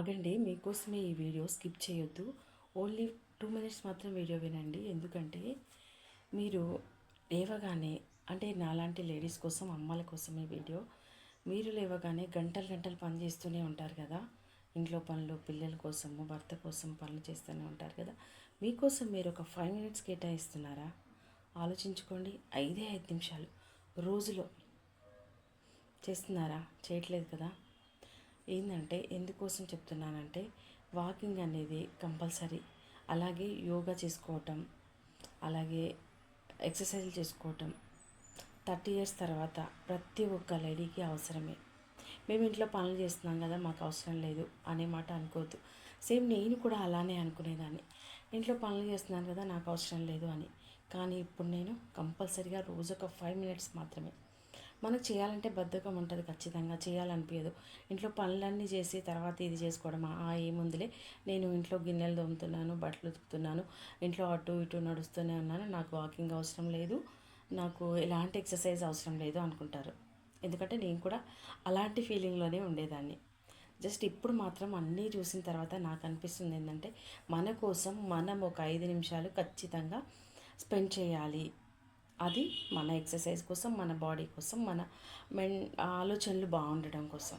ఆగండి మీకోసమే ఈ వీడియో స్కిప్ చేయొద్దు. ఓన్లీ టూ మినిట్స్ మాత్రం వీడియో వినండి. ఎందుకంటే మీరు లేవగానే అంటే నాలాంటి లేడీస్ కోసం అమ్మాల కోసం ఈ వీడియో. మీరు లేవగానే గంటలు గంటలు పని చేస్తూనే ఉంటారు కదా. ఇంట్లో పనులు పిల్లల కోసము భర్త కోసం పనులు చేస్తూనే ఉంటారు కదా. మీకోసం మీరు ఒక ఫైవ్ మినిట్స్ కేటాయిస్తున్నారా? ఆలోచించుకోండి. ఐదే ఐదు నిమిషాలు. రోజులో. చేస్తున్నారా? చేయట్లేదు కదా. ఏంటంటే ఎందుకోసం చెప్తున్నానంటే వాకింగ్ అనేది కంపల్సరీ. అలాగే యోగా చేసుకోవటం అలాగే ఎక్సర్సైజ్ చేసుకోవటం థర్టీ ఇయర్స్ తర్వాత ప్రతి ఒక్క లేడీకి అవసరమే. మేము ఇంట్లో పనులు చేస్తున్నాం కదా మాకు అవసరం లేదు అనే మాట అనుకోవద్దు. సేమ్ నేను కూడా అలానే అనుకునేదాన్ని. ఇంట్లో పనులు చేస్తున్నాను కదా నాకు అవసరం లేదు అని. కానీ ఇప్పుడు నేను కంపల్సరీగా రోజు ఒక ఫైవ్ మినిట్స్ మాత్రమే మనకు చేయాలంటే బద్ధకం ఉంటుంది ఖచ్చితంగా చేయాలనిపించదు ఇంట్లో పనులన్నీ చేసి తర్వాత ఇది చేసుకోవడం ఆ ఏముందిలే నేను ఇంట్లో గిన్నెలు తోముతున్నాను బట్టలు ఉతుకుతున్నాను ఇంట్లో అటు ఇటు నడుస్తూనే ఉన్నాను. నాకు వాకింగ్ అవసరం లేదు నాకు ఎలాంటి ఎక్సర్సైజ్ అవసరం లేదు అనుకుంటారు. ఎందుకంటే నేను కూడా అలాంటి ఫీలింగ్లోనే ఉండేదాన్ని. జస్ట్ ఇప్పుడు మాత్రం అన్నీ చూసిన తర్వాత నాకు అనిపిస్తుంది ఏంటంటే మన కోసం మనం ఒక ఐదు నిమిషాలు ఖచ్చితంగా స్పెండ్ చేయాలి. అది మన ఎక్సర్సైజ్ కోసం మన బాడీ కోసం మన మెన్ ఆలోచనలు బాగుండడం కోసం.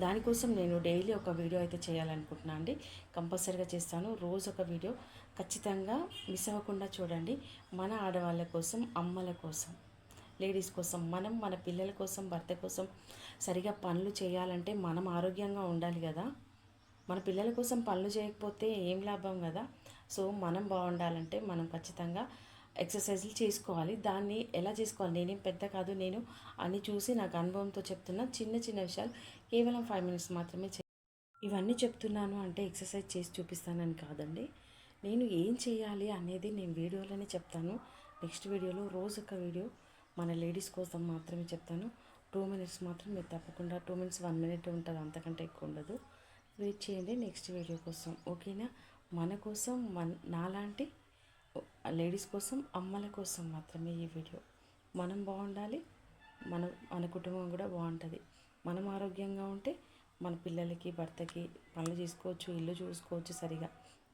దానికోసం నేను డైలీ ఒక వీడియో అయితే చేయాలనుకుంటున్నాను అండి. కంపల్సరీగా చేస్తాను. రోజు ఒక వీడియో. ఖచ్చితంగా మిస్ అవ్వకుండా చూడండి. మన ఆడవాళ్ళ కోసం అమ్మల కోసం లేడీస్ కోసం మనం మన పిల్లల కోసం భర్త కోసం సరిగా పనులు చేయాలంటే మనం ఆరోగ్యంగా ఉండాలి కదా. మన పిల్లల కోసం పనులు చేయకపోతే ఏం లాభం కదా? సో మనం బాగుండాలంటే మనం ఖచ్చితంగా ఎక్సర్సైజ్లు చేసుకోవాలి. దాన్ని ఎలా చేసుకోవాలి? నేనేం పెద్ద కాదు. నేను అన్ని చూసి నాకు అనుభవంతో చెప్తున్నా. చిన్న చిన్న విషయాలు కేవలం ఫైవ్ మినిట్స్ మాత్రమే ఇవన్నీ చెప్తున్నాను అంటే ఎక్సర్సైజ్ చేసి చూపిస్తానని కాదండి. నేను ఏం చేయాలి అనేది నేను వీడియోలోనే చెప్తాను. నెక్స్ట్ వీడియోలో రోజు ఒక వీడియో మన లేడీస్ కోసం మాత్రమే చెప్తాను. టూ మినిట్స్ మాత్రం మీరు తప్పకుండా టూ మినిట్స్ వన్ మినిట్ ఉంటుంది. అంతకంటే ఎక్కువ ఉండదు. వెయిట్ చేయండి నెక్స్ట్ వీడియో కోసం. ఓకేనా? మన కోసం మన నాలాంటి లేడీస్ కోసం అమ్మల కోసం మాత్రమే ఈ వీడియో. మనం బాగుండాలి మన మన కుటుంబం కూడా బాగుంటుంది. మనం ఆరోగ్యంగా ఉంటే మన పిల్లలకి భర్తకి పనులు చేసుకోవచ్చు ఇల్లు చూసుకోవచ్చు సరిగా.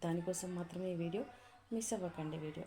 దానికోసం మాత్రమే ఈ వీడియో మిస్ అవ్వకండి వీడియో.